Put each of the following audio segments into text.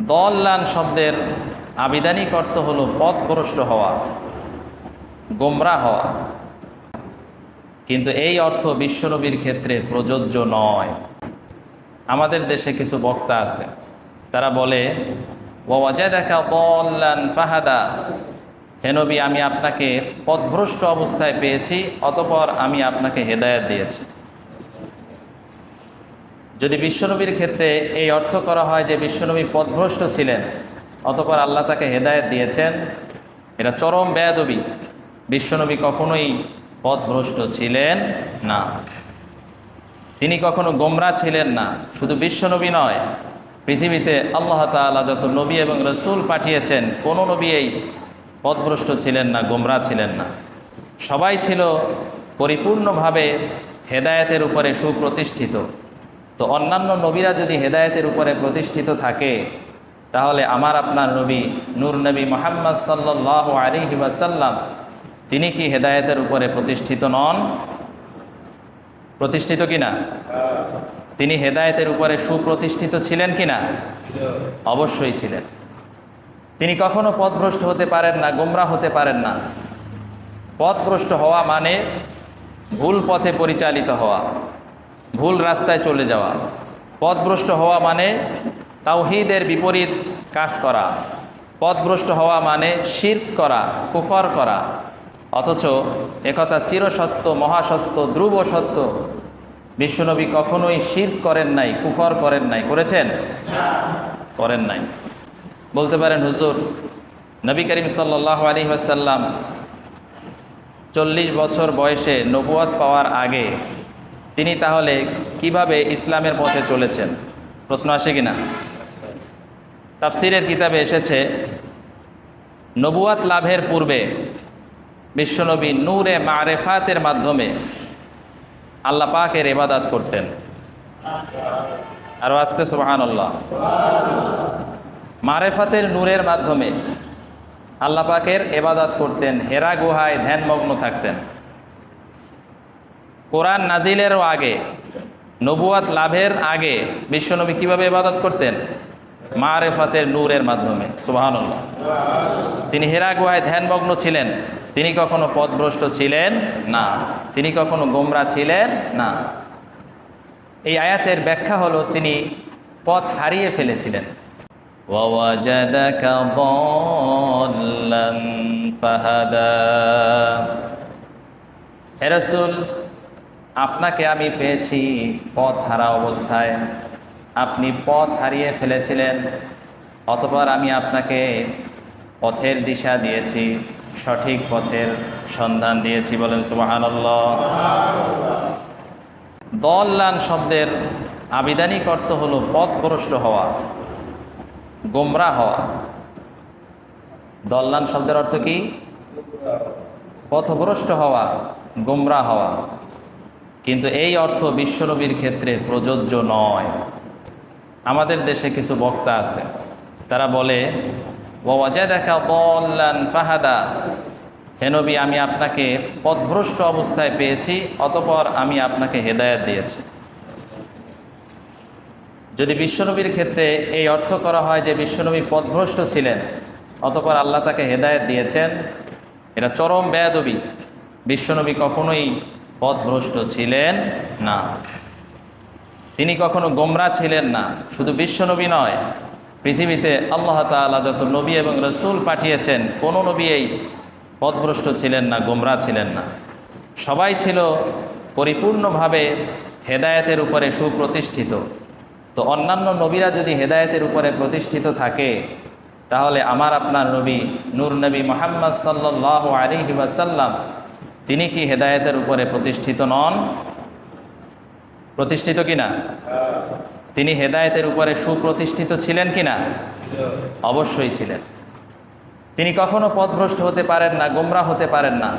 দল্লান শব্দের আবিধানিক অর্থ হলো পথভ্রষ্ট হওয়া গোমরা হওয়া। কিন্তু এই অর্থ বিশ্বনবীর ক্ষেত্রে প্রযোজ্য নয়। আমাদের দেশে কিছু বক্তা আছে, তারা বলে ওয়াজাদাকা দল্লান ফাহাদা। হেনবি আমি আপনাকে পথভ্রষ্ট অবস্থায় পেয়েছি, অতপর আমি আপনাকে হেদায়েত দিয়েছি। যদি বিশ্বনবীর ক্ষেত্রে এই অর্থ করা হয় যে বিশ্বনবী পথভ্রষ্ট ছিলেন, অতপর আল্লাহ তাকে হেদায়েত দিয়েছেন, এটা চরম বেয়াদবি। বিশ্বনবী কখনোই পথভ্রষ্ট ছিলেন না। তিনি কখনো গোমরা ছিলেন না। শুধু বিশ্বনবী নয়, পৃথিবীতে আল্লাহ তাআলা যত নবী এবং রসুল পাঠিয়েছেন, কোনো নবী এই পথভ্রষ্ট ছিলেন না, গোমরা ছিলেন না। সবাই ছিল পরিপূর্ণভাবে হেদায়েতের উপরে সুপ্রতিষ্ঠিত। তো অন্যান্য নবীরা যদি হেদায়েতের উপরে প্রতিষ্ঠিত থাকে, তাহলে আমার আপনার নবী নূর নবী মোহাম্মদ সাল্লাহ আলিহি ওয়াসাল্লাম, তিনি কি হেদায়েতের উপরে প্রতিষ্ঠিত নন? প্রতিষ্ঠিত কিনা তিনি হেদায়েতের উপরে সুপ্রতিষ্ঠিত ছিলেন কিনা অবশ্যই ছিলেন। তিনি কখনো পথভ্রষ্ট হতে পারেন না গোমরা হতে পারেন না। পথভ্রষ্ট হওয়া মানে ভুল পথে পরিচালিত হওয়া। ভুল রাস্তায় চলে যাওয়া। পথভ্রষ্ট হওয়া মানে তাওহিদের বিপরীত কাজ করা। পথভ্রষ্ট হওয়া মানে শির করা, কুফর করা। অথচ একথা চিরসত্য, মহাসত্য ধ্রুব সত্য বিশ্বনবী কখনোই শির করেন নাই, কুফর করেন নাই। করেছেন? করেন নাই। বলতে পারেন, হুজুর, নবী করিম সাল্লাহ আলী ওয়াসাল্লাম চল্লিশ বছর বয়সে নবুয়াত পাওয়ার আগে তিনি তাহলে কীভাবে ইসলামের পথে চলেছেন? প্রশ্ন আসে কিনা? তাফসিরের কিতাবে এসেছে, নবুয়াত লাভের পূর্বে বিশ্বনবী নূরে মারেফাতের মাধ্যমে আল্লাহ পাকের এবাদাত করতেন। আরও আসতে সুবাহান আল্লাহ মারেফাতের নূরের মাধ্যমে আল্লাহ পাকের এবাদাত করতেন, হেরা গুহায় ধ্যানমগ্ন থাকতেন। কোরআন নাজিলেরও আগে নবুয়াত লাভের আগে বিশ্বনবী কীভাবে ইবাদত করতেন? মারেফাতের নূরের মাধ্যমে সুবাহানুল্লাহ। তিনি হেরা গুহায় ধ্যানমগ্ন ছিলেন তিনি কখনো পথভ্রষ্ট ছিলেন না তিনি কখনো গোমরা ছিলেন না। এই আয়াতের ব্যাখ্যা হলো তিনি পথ হারিয়ে ফেলেছিলেন। হেরসুল আপনাকে আমি পেয়েছি পথ হারা অবস্থায়। আপনি পথ হারিয়ে ফেলেছিলেন, অতপর আমি আপনাকে পথের দিশা দিয়েছি, সঠিক পথের সন্ধান দিয়েছি বলেন সুবাহানল্লাহ। দল্লান শব্দের আবিধানিক অর্থ হলো পথভ্রষ্ট হওয়া, গোমরা হওয়া। দল্লান শব্দের অর্থ কি? পথভ্রষ্ট হওয়া, গোমরা হওয়া। কিন্তু এই অর্থ বিশ্বনবীর ক্ষেত্রে প্রযোজ্য নয়। আমাদের দেশে কিছু বক্তা আছে, তারা বলে ওয়াজাদাকা দল্লান ফাহাদা। হেনবি আমি আপনাকে পথভ্রষ্ট অবস্থায় পেয়েছি, অতপর আমি আপনাকে হেদায়েত দিয়েছি। যদি বিশ্বনবীর ক্ষেত্রে এই অর্থ করা হয় যে বিশ্বনবী পথভ্রষ্ট ছিলেন, অতপর আল্লাহ তাকে হেদায়েত দিয়েছেন, এটা চরম বেয়াদবি। বিশ্বনবী কখনোই পথভ্রষ্ট ছিলেন না। তিনি কখনো গোমরা ছিলেন না, শুধু বিশ্বনবী নয়। পৃথিবীতে আল্লাহ তাআলা যত নবী এবং রসুল পাঠিয়েছেন, কোনো নবী এই পথভ্রষ্ট ছিলেন না, গোমরা ছিলেন না। সবাই ছিল পরিপূর্ণভাবে হেদায়েতের উপরে সুপ্রতিষ্ঠিত। তো অন্যান্য নবীরা যদি হেদায়েতের উপরে প্রতিষ্ঠিত থাকে, তাহলে আমার আপনার নবী নূর নবী মোহাম্মদ সাল্লাহ আলিহি তিনি কি হেদায়েতের উপরে প্রতিষ্ঠিত নন? প্রতিষ্ঠিত কিনা? তিনি হেদায়েতের উপরে সুপ্রতিষ্ঠিত ছিলেন কিনা? অবশ্যই ছিলেন। তিনি কখনো পথভ্রষ্ট হতে পারেন না গোমরা হতে পারেন না।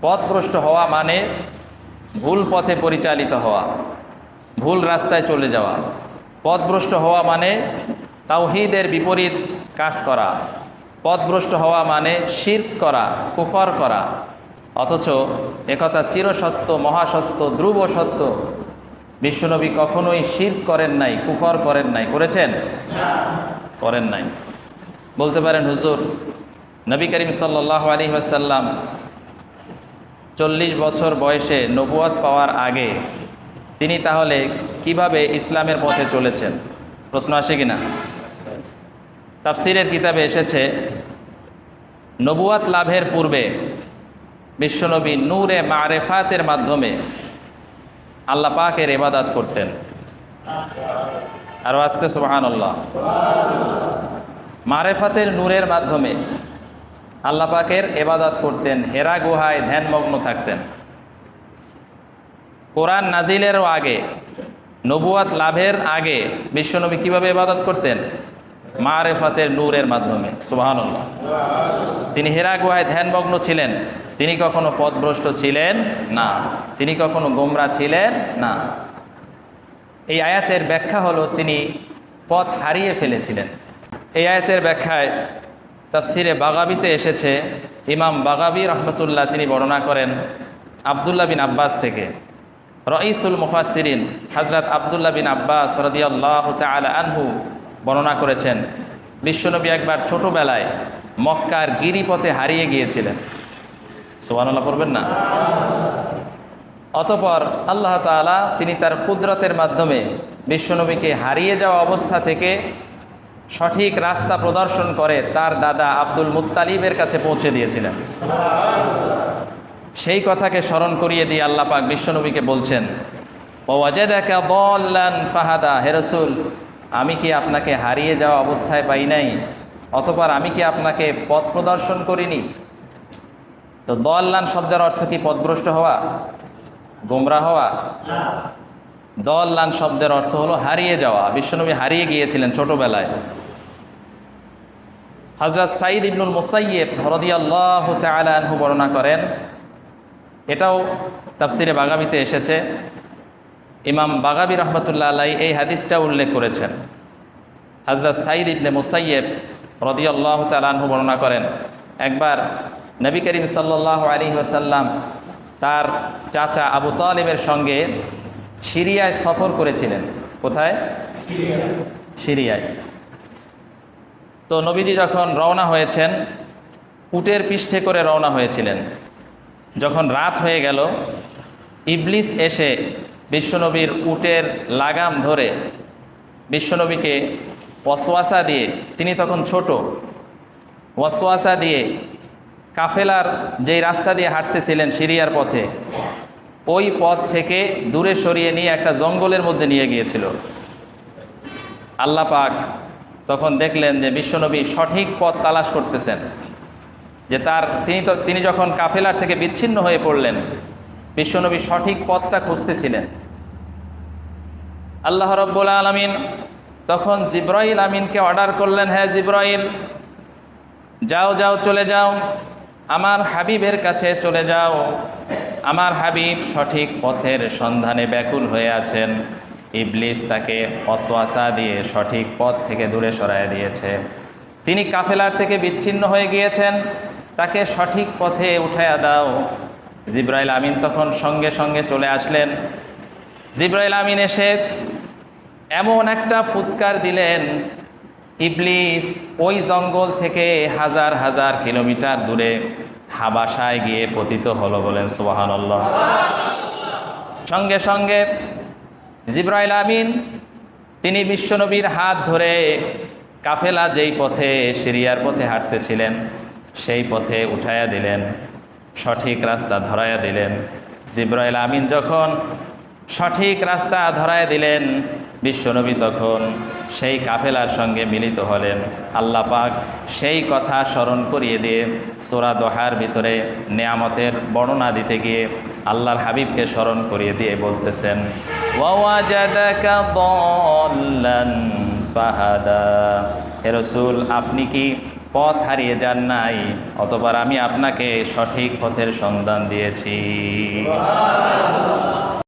পথভ্রষ্ট হওয়া মানে ভুল পথে পরিচালিত হওয়া, ভুল রাস্তায় চলে যাওয়া। পথভ্রষ্ট হওয়া মানে তাওহিদের বিপরীত কাজ করা। পথভ্রষ্ট হওয়া মানে শির করা, কুফর করা। অথচ একথা চিরসত্য, মহাসত্য ধ্রুব সত্য বিশ্বনবী কখনোই শির করেন নাই, কুফর করেন নাই। করেছেন? করেন নাই। বলতে পারেন, হুজুর, নবী করিম সাল্লাহ আলী আসাল্লাম চল্লিশ বছর বয়সে নবুয়াত পাওয়ার আগে তিনি তাহলে কীভাবে ইসলামের পথে চলেছেন? প্রশ্ন আসে কিনা? তাফসিরের কিতাবে এসেছে, নবুয়াত লাভের পূর্বে বিশ্বনবী নূরে মারেফাতের মাধ্যমে আল্লাহ পাকের এবাদাত করতেন। আরও আসতে সুবাহান আল্লাহ মারেফাতের নূরের মাধ্যমে আল্লাহ পাকের এবাদাত করতেন, হেরা গুহায় ধ্যানমগ্ন থাকতেন। কোরআন নাজিলেরও আগে, নবুয়াত লাভের আগে বিশ্বনবী কীভাবে এবাদত করতেন? মারেফাতের নূরের মাধ্যমে সুবাহান্লাহ তিনি হেরা গুহায় ধ্যানমগ্ন ছিলেন। তিনি কখনো পথভ্রষ্ট ছিলেন না। তিনি কখনো গোমরা ছিলেন না। এই আয়াতের ব্যাখ্যা হলো তিনি পথ হারিয়ে ফেলেছিলেন। এই আয়াতের ব্যাখ্যায় তাফসিরে বাগাবিতে এসেছে, ইমাম বাগাবি রহমতুল্লাহ তিনি বর্ণনা করেন আবদুল্লাহ বিন আব্বাস থেকে। রঈসুল মুফাসিরিন হজরত আবদুল্লাহ বিন আব্বাস রদিয়াল্লাহ তালা আনহু বর্ণনা করেছেন, বিশ্বনবী একবার ছোটোবেলায় মক্কার গিরিপথে হারিয়ে গিয়েছিলেন। সোহানুল্লাহ পড়বেন না? অতপর আল্লাহ তালা তিনি তার কুদরতের মাধ্যমে বিশ্বনবীকে হারিয়ে যাওয়া অবস্থা থেকে সঠিক রাস্তা প্রদর্শন করে তার দাদা আব্দুল মুত্তালিবের কাছে পৌঁছে দিয়েছিলেন। সেই কথাকে স্মরণ করিয়ে দিয়ে আল্লাহ পাক বিশ্বনবীকে বলছেন ফাহাদা হেরসুল আমি কি আপনাকে হারিয়ে যাওয়া অবস্থায় পাই নাই? অতপর আমি কি আপনাকে পথ প্রদর্শন করিনি? তো দল্লান শব্দের অর্থ কি? পথভ্রষ্ট হওয়া? গোমরা হওয়া? দল্লান শব্দের অর্থ হলো হারিয়ে যাওয়া। বিশ্বনবী হারিয়ে গিয়েছিলেন ছোটবেলায়। হজরত সাইদ ইবনুল মুসাইয়েব হরদিয়াল্লাহ তালাহু বর্ণনা করেন, এটাও তাফসিরে বাগাবিতে এসেছে। ইমাম বাগাবি রহমতুল্লাহ আলাই এই হাদিসটা উল্লেখ করেছেন। হজরত সাইদ ইবনে মুসাইয়েব রদিয়াল্লাহ তালাহু বর্ণনা করেন, একবার নবী করিম সাল্লাহ আলী তার চাচা আবু তালিবের সঙ্গে সিরিয়ায় সফর করেছিলেন। কোথায়? সিরিয়ায়। তো নবীজি যখন রওনা হয়েছেন, উটের পৃষ্ঠে করে রওনা হয়েছিলেন। যখন রাত হয়ে গেল, ইবলিস এসে বিশ্বনবীর উটের লাগাম ধরে বিশ্বনবীকে ওয়াসওয়াসা দিয়ে, তিনি তখন ছোট, ওয়াসওয়াসা দিয়ে কাফেলার যেই রাস্তা দিয়ে হাঁটতেছিলেন সিরিয়ার পথে, ওই পথ থেকে দূরে সরিয়ে নিয়ে একটা জঙ্গলের মধ্যে নিয়ে গিয়েছিল। আল্লাহ পাক তখন দেখলেন যে বিশ্বনবী সঠিক পথ তালাশ করতেছেন, যে তার তিনি তো, তিনি যখন কাফেলার থেকে বিচ্ছিন্ন হয়ে পড়লেন, বিশ্বনবী সঠিক পথটা খুঁজতেছিলেন। আল্লাহ রব্বুল আলমিন তখন জিব্রাইল আমিনকে অর্ডার করলেন হ্যাঁ জিব্রাইল, যাও যাও, চলে যাও। আমার হাবিবের কাছে চলে যাও। আমার হাবিব সঠিক পথের সন্ধানে ব্যাকুল হয়ে আছেন। ইবলিস তাকে অসোয়াশা দিয়ে সঠিক পথ থেকে দূরে সরায় দিয়েছে। তিনি কাফেলার থেকে বিচ্ছিন্ন হয়ে গিয়েছেন। তাকে সঠিক পথে উঠাইয়া দাও। জিব্রাইল আমিন তখন সঙ্গে সঙ্গে চলে আসলেন। জিব্রাইল আমিন এসে এমন একটা ফুৎকার দিলেন ইবলিস ওই জঙ্গল থেকে হাজার হাজার কিলোমিটার দূরে হাবাসায় গিয়ে পতিত হলো বলেন সুবাহানল্লাহ। সঙ্গে সঙ্গে জিব্রাইল আমিন, তিনি বিশ্বনবীর হাত ধরে কাফেলা যেই পথে, সিরিয়ার পথে হাঁটতেছিলেন, সেই পথে উঠাইয়া দিলেন, সঠিক রাস্তা ধরাইয়া দিলেন। জিব্রাইল আমিন যখন সঠিক রাস্তা ধরায় দিলেন। বিশ্বনবী তখন সেই কাফেলার সঙ্গে মিলিত হলেন। আল্লাহ পাক সেই কথা স্মরণ করিয়ে দিয়ে সোরা দোহার ভিতরে নেয়ামতের বর্ণনা দিতে গিয়ে আল্লাহর হাবিবকে স্মরণ করিয়ে দিয়ে বলতেছেন হে রসুল, আপনি কি পথ হারিয়ে যান নাই? অতবার আমি আপনাকে সঠিক পথের সন্ধান দিয়েছি।